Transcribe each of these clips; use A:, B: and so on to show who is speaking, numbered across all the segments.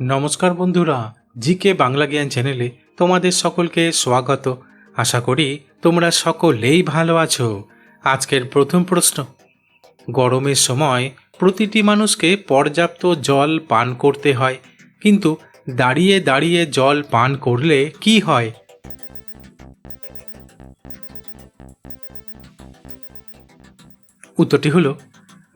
A: নমস্কার বন্ধুরা, জিকে বাংলা জ্ঞান চ্যানেলে তোমাদের সকলকে স্বাগত। আশা করি তোমরা সকলেই ভালো আছো। আজকের প্রথম প্রশ্ন, গরমের সময় প্রতিটি মানুষকে পর্যাপ্ত জল পান করতে হয়, কিন্তু দাঁড়িয়ে দাঁড়িয়ে জল পান করলে কি হয়? উত্তরটি হলো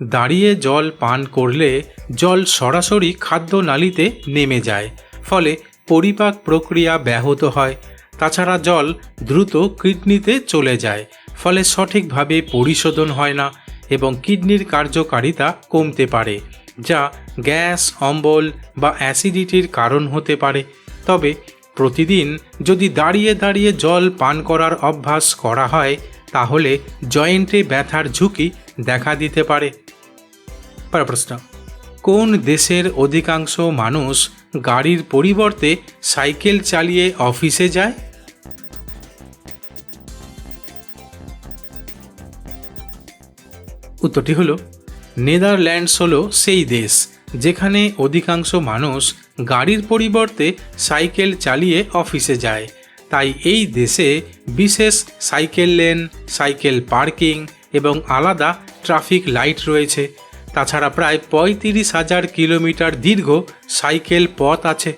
A: দাঁড়িয়ে জল পান করলে জল সরাসরি খাদ্য নালীতে নেমে যায়, ফলে পরিপাক প্রক্রিয়া ব্যাহত হয়। তাছাড়া জল দ্রুত কিডনিতে চলে যায়, ফলে সঠিকভাবে পরিশোধন হয় না এবং কিডনির কার্যকারিতা কমতে পারে, যা গ্যাস, অম্বল বা অ্যাসিডিটির কারণ হতে পারে। তবে প্রতিদিন যদি দাঁড়িয়ে দাঁড়িয়ে জল পান করার অভ্যাস করা হয়, তাহলে জয়েন্টে ব্যথার ঝুঁকি দেখা দিতে পারে। পরের প্রশ্ন কোন দেশের অধিকাংশ মানুষ গাড়ির পরিবর্তে সাইকেল চালিয়ে অফিসে যায়? উত্তরটি হলো, নেদারল্যান্ডস হলো সেই দেশ যেখানে অধিকাংশ মানুষ গাড়ির পরিবর্তে সাইকেল চালিয়ে অফিসে যায়। তাই এই দেশে বিশেষ সাইকেল লেন, সাইকেল পার্কিং এবং আলাদা ট্রাফিক লাইট রয়েছে। তাছাড়া প্রায় পঁয়ত্রিশ হাজার কিলোমিটার দীর্ঘ সাইকেল পথ আছে।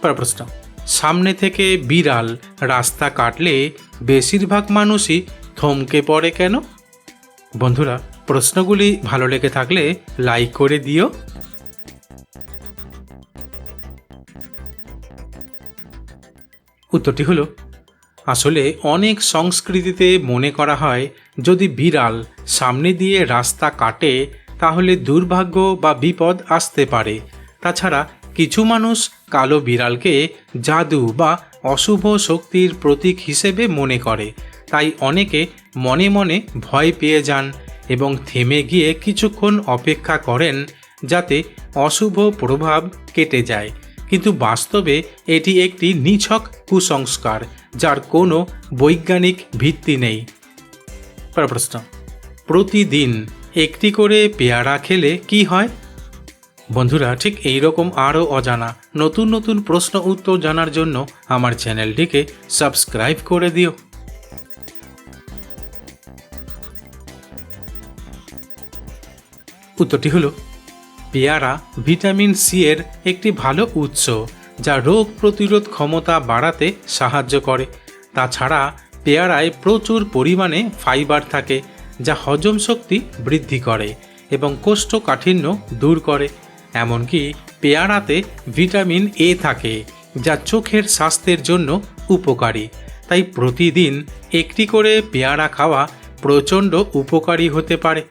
A: প্রশ্ন, সামনে থেকে বিড়াল রাস্তা কাটলে বেশিরভাগ মানুষই থমকে পড়ে কেন? বন্ধুরা, প্রশ্নগুলি ভালো লেগে থাকলে লাইক করে দিও। উত্তরটি হলো, আসলে অনেক সংস্কৃতিতে মনে করা হয়, যদি বিড়াল সামনে দিয়ে রাস্তা কাটে তাহলে দুর্ভাগ্য বা বিপদ আসতে পারে। তাছাড়া কিছু মানুষ কালো বিড়ালকে জাদু বা অশুভ শক্তির প্রতীক হিসেবে মনে করে। তাই অনেকে মনে মনে ভয় পেয়ে যান এবং থেমে গিয়ে কিছুক্ষণ অপেক্ষা করেন যাতে অশুভ প্রভাব কেটে যায়। কিন্তু বাস্তবে এটি একটি নিছক কুসংস্কার যার কোনো বৈজ্ঞানিক ভিত্তি নেই। প্রশ্ন। প্রতিদিন একটি করে পেয়ারা খেলে কি হয়? বন্ধুরা, ঠিক এই রকম আরও অজানা, নতুন নতুন প্রশ্ন উত্তর জানার জন্য আমার চ্যানেলটিকে সাবস্ক্রাইব করে দিও। উত্তরটি হলো, পেয়ারা ভিটামিন সি এর একটি ভালো উৎস, যা রোগ প্রতিরোধ ক্ষমতা বাড়াতে সাহায্য করে। তাছাড়া, পেয়ারায় প্রচুর পরিমাণে ফাইবার থাকে যা হজম শক্তি বৃদ্ধি করে এবং কোষ্ঠকাঠিন্য দূর করে। এমনকি পেয়ারাতে ভিটামিন এ থাকে, যা চোখের স্বাস্থ্যের জন্য উপকারী। তাই প্রতিদিন একটি করে পেয়ারা খাওয়া প্রচণ্ড উপকারী হতে পারে।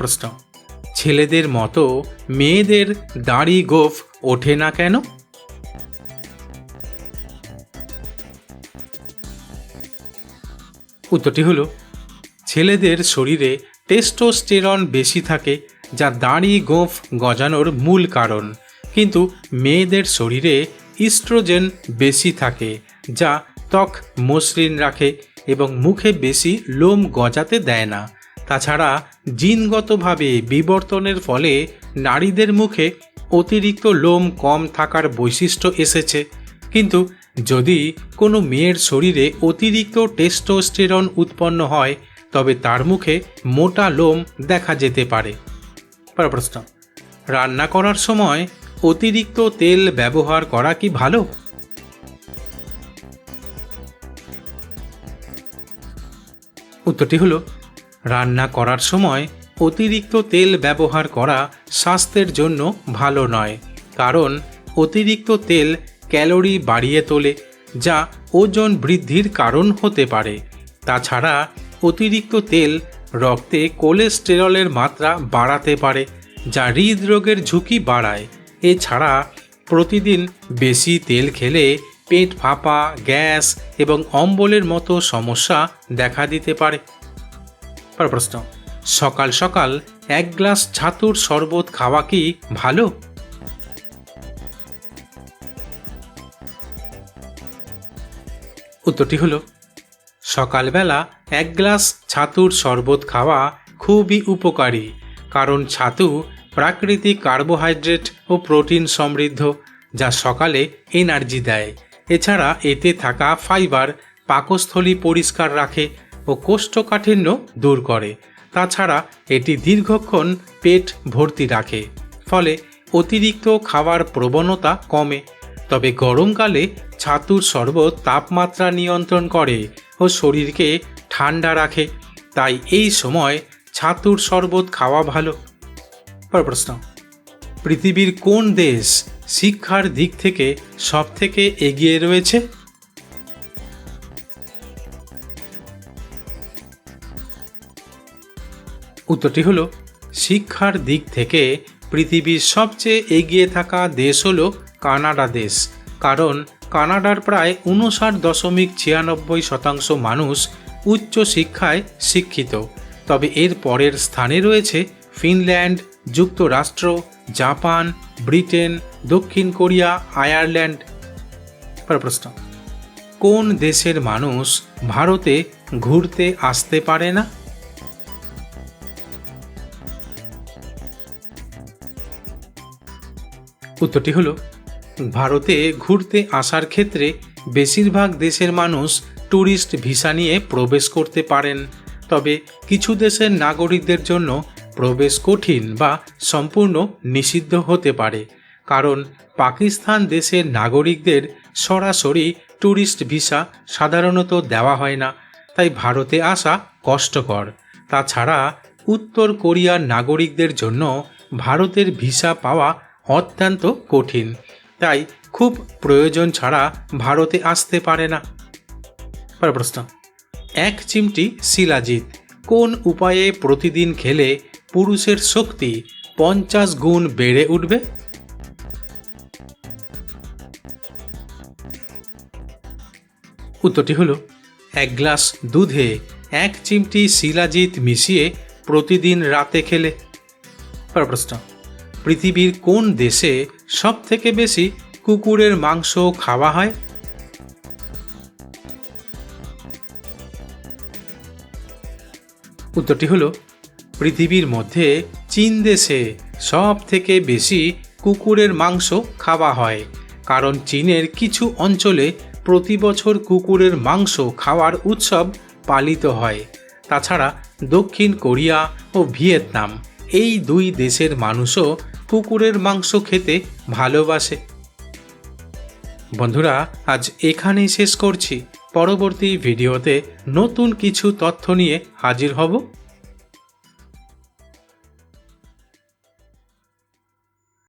A: প্রশ্ন, ছেলেদের মতো মেয়েদের দাড়ি গোফ ওঠে না কেন? উত্তরটি হলো ছেলেদের শরীরে টেস্টোস্টেরন বেশি থাকে, যা দাড়ি, গোঁফ গজানোর মূল কারণ। কিন্তু মেয়েদের শরীরে ইস্ট্রোজেন বেশি থাকে, যা ত্বক মসৃণ রাখে এবং মুখে বেশি লোম গজাতে দেয় না। তাছাড়া জিনগতভাবে বিবর্তনের ফলে নারীদের মুখে অতিরিক্ত লোম কম থাকার বৈশিষ্ট্য এসেছে। কিন্তু যদি কোনো মেয়ের শরীরে অতিরিক্ত টেস্টোস্টেরন উৎপন্ন হয় তবে তার মুখে মোটা লোম দেখা যেতে পারে। প্রশ্ন। রান্না করার সময় অতিরিক্ত তেল ব্যবহার করা কি ভালো? উত্তরটি হলো, রান্না করার সময় অতিরিক্ত তেল ব্যবহার করা স্বাস্থ্যের জন্য ভালো নয়, কারণ অতিরিক্ত তেল ক্যালোরি বাড়িয়ে তোলে, যা ওজন বৃদ্ধির কারণ হতে পারে। তাছাড়া অতিরিক্ত তেল রক্তে কোলেস্টেরলের মাত্রা বাড়াতে পারে, যা হৃদরোগের ঝুঁকি বাড়ায়। এছাড়া, প্রতিদিন বেশি তেল খেলে পেট ফাঁপা, গ্যাস এবং অম্বলের মতো সমস্যা দেখা দিতে পারে। প্রশ্ন, সকাল সকাল এক গ্লাস ছাতুর শরবত খাওয়া কি ভালো? উত্তরটি হলো সকালবেলা এক গ্লাস ছাতুর শরবত খাওয়া খুবই উপকারী, কারণ ছাতু প্রাকৃতিক কার্বোহাইড্রেট ও প্রোটিন সমৃদ্ধ, যা সকালে এনার্জি দেয়। এছাড়া এতে থাকা ফাইবার পাকস্থলী পরিষ্কার রাখে ও কোষ্ঠকাঠিন্য দূর করে। তাছাড়া এটি দীর্ঘক্ষণ পেট ভর্তি রাখে, ফলে অতিরিক্ত খাওয়ার প্রবণতা কমে। তবে গরমকালে ছাতুর শরবত তাপমাত্রা নিয়ন্ত্রণ করে ও শরীরকে ঠান্ডা রাখে। তাই এই সময় ছাতুর শরবত খাওয়া ভালো। পর প্রশ্ন। পৃথিবীর কোন দেশ শিক্ষার দিক থেকে সব থেকে এগিয়ে রয়েছে? উত্তরটি হলো, শিক্ষার দিক থেকে পৃথিবীর সবচেয়ে এগিয়ে থাকা দেশ হলো কানাডা দেশ। কারণ কানাডার প্রায় উনষাট দশমিক ছিয়ানব্বই শতাংশ মানুষ উচ্চ শিক্ষায় শিক্ষিত। তবে এর পরের স্থানে রয়েছে ফিনল্যান্ড, যুক্তরাষ্ট্র, জাপান, ব্রিটেন, দক্ষিণ কোরিয়া, আয়ারল্যান্ড। প্রশ্ন, কোন দেশের মানুষ ভারতে ঘুরতে আসতে পারে না? উত্তরটি হলো ভারতে ঘুরতে আসার ক্ষেত্রে বেশিরভাগ দেশের মানুষ ট্যুরিস্ট ভিসা নিয়ে প্রবেশ করতে পারেন। তবে কিছু দেশের নাগরিকদের জন্য প্রবেশ কঠিন বা সম্পূর্ণ নিষিদ্ধ হতে পারে। কারণ পাকিস্তান দেশের নাগরিকদের সরাসরি ট্যুরিস্ট ভিসা সাধারণত দেওয়া হয় না। তাই ভারতে আসা কষ্টকর। তাছাড়া উত্তর কোরিয়ার নাগরিকদের জন্য ভারতের ভিসা পাওয়া অত্যন্ত কঠিন। তাই খুব প্রয়োজন ছাড়া ভারতে আসতে পারে না। পরের প্রশ্ন, এক চিমটি শিলাজিৎ কোন উপায়ে প্রতিদিন খেলে পুরুষের শক্তি পঞ্চাশ গুণ বেড়ে উঠবে? উত্তরটি হলো, এক গ্লাস দুধে এক চিমটি শিলাজিৎ মিশিয়ে প্রতিদিন রাতে খেলে। প্রশ্ন পৃথিবীর কোন দেশে সব থেকে বেশি কুকুরের মাংস খাওয়া হয়? উত্তরটি হলো, পৃথিবীর মধ্যে চীন দেশে সব থেকে বেশি কুকুরের মাংস খাওয়া হয়, কারণ চীনের কিছু অঞ্চলে প্রতি বছর কুকুরের মাংস খাওয়ার উৎসব পালিত হয়। তাছাড়া দক্ষিণ কোরিয়া ও ভিয়েতনাম, এই দুই দেশের মানুষও কুকুরের মাংস খেতে ভালোবাসে। বন্ধুরা, আজ এখানেই শেষ করছি। পরবর্তী ভিডিওতে নতুন কিছু তথ্য নিয়ে হাজির হব।